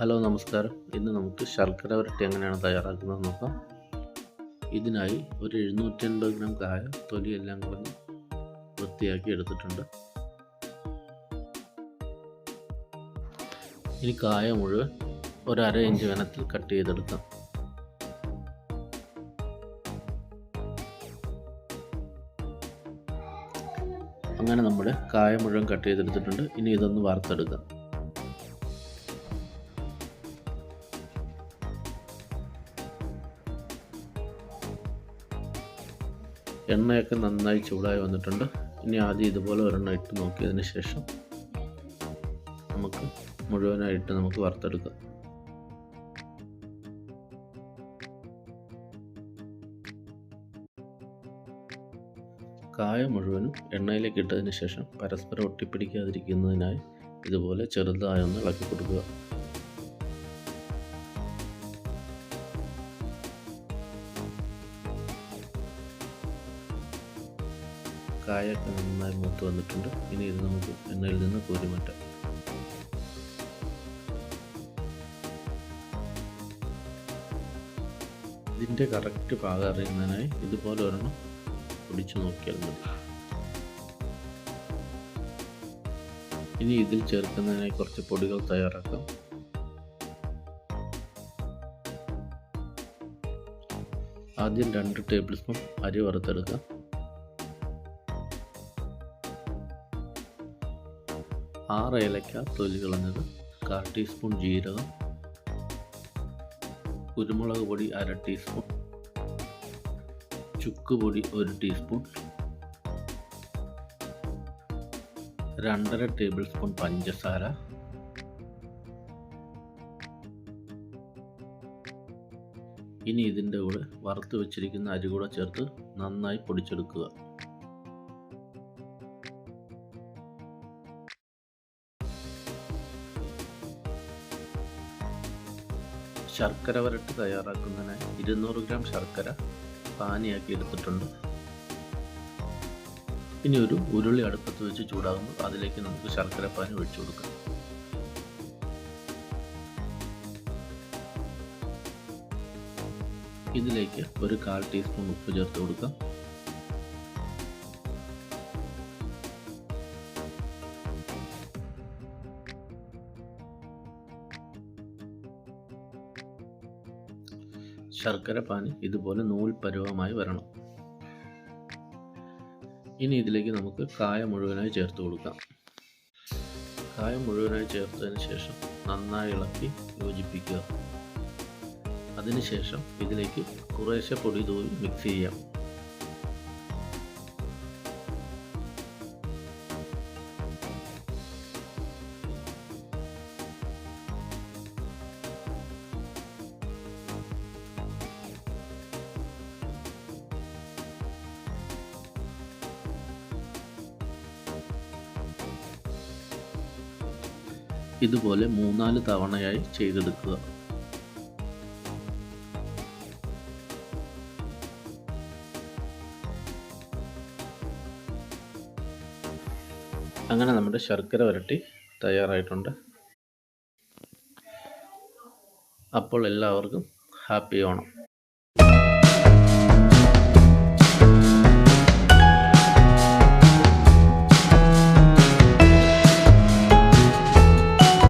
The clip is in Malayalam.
ഹലോ നമസ്കാരം. ഇന്ന് നമുക്ക് ശർക്കര വരട്ടി എങ്ങനെയാണ് തയ്യാറാക്കുന്നത് നോക്കാം. ഇതിനായി ഒരു എഴുന്നൂറ്റി അൻപത് ഗ്രാം കായ തൊലിയെല്ലാം കളഞ്ഞ് വൃത്തിയാക്കി എടുത്തിട്ടുണ്ട്. ഇനി കായ മുഴുവൻ ഒരു അര ഇഞ്ച് വനത്തിൽ കട്ട് ചെയ്തെടുക്കാം. അങ്ങനെ നമ്മുടെ കായ മുഴുവൻ കട്ട് ചെയ്തെടുത്തിട്ടുണ്ട്. ഇനി ഇതൊന്ന് വറുത്തെടുക്കാം. എണ്ണയൊക്കെ നന്നായി ചൂടായി വന്നിട്ടുണ്ട്. ഇനി ആദ്യം ഇതുപോലെ ഒരെണ്ണം ഇട്ട് നോക്കിയതിന് ശേഷം നമുക്ക് മുഴുവനായിട്ട് നമുക്ക് വറുത്തെടുക്കാം. കായ മുഴുവനും എണ്ണയിലേക്ക് ഇട്ടതിന് ശേഷം പരസ്പരം ഒട്ടിപ്പിടിക്കാതിരിക്കുന്നതിനായി ഇതുപോലെ ചെറുതായൊന്ന് ഇളക്കി കൊടുക്കുക. കായൊക്കെ നന്നായി മൂത്ത് വന്നിട്ടുണ്ട്. ഇനി ഇത് നമുക്ക് എണ്ണയിൽ നിന്ന് കോരി മാറ്റാം. ഇതിന്റെ കറക്റ്റ് പാകം അറിയുന്നതിനായി ഇതുപോലെ ഒരെണ്ണം പൊടിച്ചു നോക്കിയാൽ മതി. ഇനി ഇതിൽ ചേർക്കുന്നതിനായി കുറച്ച് പൊടികൾ തയ്യാറാക്കാം. ആദ്യം രണ്ട് ടേബിൾ സ്പൂൺ അരി വറുത്തെടുക്കാം. ആറ് ഏലക്ക തൊലി കളഞ്ഞത് കാൽ ടീസ്പൂൺ ജീരകം കുരുമുളക് പൊടി അര ടീസ്പൂൺ ചുക്ക് പൊടി ഒരു ടീസ്പൂൺ രണ്ടര ടേബിൾ സ്പൂൺ പഞ്ചസാര ഇനി ഇതിന്റെ കൂടെ വറുത്ത് വെച്ചിരിക്കുന്ന അരി കൂടെ ചേർത്ത് നന്നായി പൊടിച്ചെടുക്കുക. ശർക്കര വരട്ട് തയ്യാറാക്കുന്നതിന് ഇരുന്നൂറ് ഗ്രാം ശർക്കര പാനിയാക്കി എടുത്തിട്ടുണ്ട്. ഇനി ഒരു ഉരുളി അടുപ്പത്ത് വെച്ച് ചൂടാകുമ്പോൾ അതിലേക്ക് നമുക്ക് ശർക്കര പാനി ഒഴിച്ചു കൊടുക്കാം. ഇതിലേക്ക് ഒരു കാൽ ടീസ്പൂൺ ഉപ്പ് ചേർത്ത് കൊടുക്കാം. ശർക്കര പാനി ഇതുപോലെ നൂൽ പരുവമായി വരണം. ഇനി ഇതിലേക്ക് നമുക്ക് കായ മുഴുവനായി ചേർത്ത് കൊടുക്കാം. കായ മുഴുവനായി ചേർത്തതിന് ശേഷം നന്നായി ഇളക്കി യോജിപ്പിക്കുക. അതിനുശേഷം ഇതിലേക്ക് കുറേശ്ശെ പൊടി തൂവി മിക്സ് ചെയ്യാം. ഇതുപോലെ മൂന്നാൽ തവണയായി ചെയ്തെടുക്കുക. അങ്ങനെ നമ്മുടെ ശർക്കര വരട്ടി തയ്യാറായിട്ടുണ്ട്. അപ്പോൾ എല്ലാവർക്കും ഹാപ്പി ഓണം.